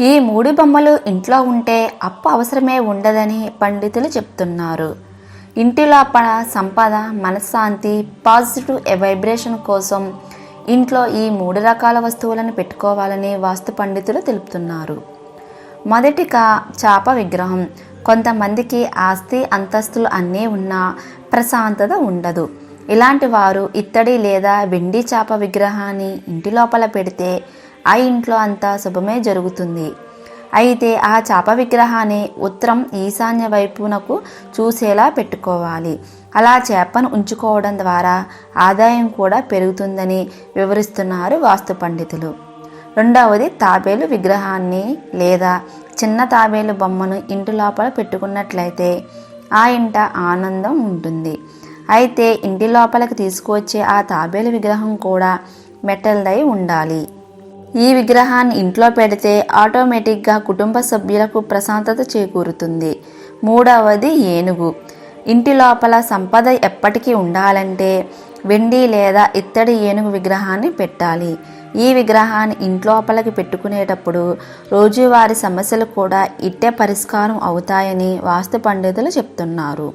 ఈ మూడు బొమ్మలు ఇంట్లో ఉంటే అప్పు అవసరమే ఉండదని పండితులు చెప్తున్నారు. ఇంటి లోపల సంపద మనశ్శాంతి పాజిటివ్ వైబ్రేషన్ కోసం ఇంట్లో ఈ మూడు రకాల వస్తువులను పెట్టుకోవాలని వాస్తు పండితులు తెలుపుతున్నారు. మొదటిగా చాప విగ్రహం. కొంతమందికి ఆస్తి అంతస్తులు అన్నీ ఉన్నా ప్రశాంతత ఉండదు. ఇలాంటి వారు ఇత్తడి లేదా వెండి చాప విగ్రహాన్ని ఇంటి లోపల పెడితే ఆ ఇంట్లో అంతా శుభమే జరుగుతుంది. అయితే ఆ చాప విగ్రహాన్ని ఉత్తరం ఈశాన్య వైపునకు చూసేలా పెట్టుకోవాలి. అలా చేపను ఉంచుకోవడం ద్వారా ఆదాయం కూడా పెరుగుతుందని వివరిస్తున్నారు వాస్తు పండితులు. రెండవది తాబేలు విగ్రహాన్ని లేదా చిన్న తాబేలు బొమ్మను ఇంటి లోపల పెట్టుకున్నట్లయితే ఆ ఇంట ఆనందం ఉంటుంది. అయితే ఇంటి లోపలికి తీసుకువచ్చే ఆ తాబేలు విగ్రహం కూడా మెటల్దై ఉండాలి. ఈ విగ్రహాన్ని ఇంట్లో పెడితే ఆటోమేటిక్గా కుటుంబ సభ్యులకు ప్రశాంతత చేకూరుతుంది. మూడవది ఏనుగు. ఇంటి లోపల సంపద ఎప్పటికీ ఉండాలంటే వెండి లేదా ఇత్తడి ఏనుగు విగ్రహాన్ని పెట్టాలి. ఈ విగ్రహాన్ని ఇంట్లోపలికి పెట్టుకునేటప్పుడు రోజువారీ సమస్యలు కూడా ఇట్టే పరిష్కారం అవుతాయని వాస్తు పండితులు చెప్తున్నారు.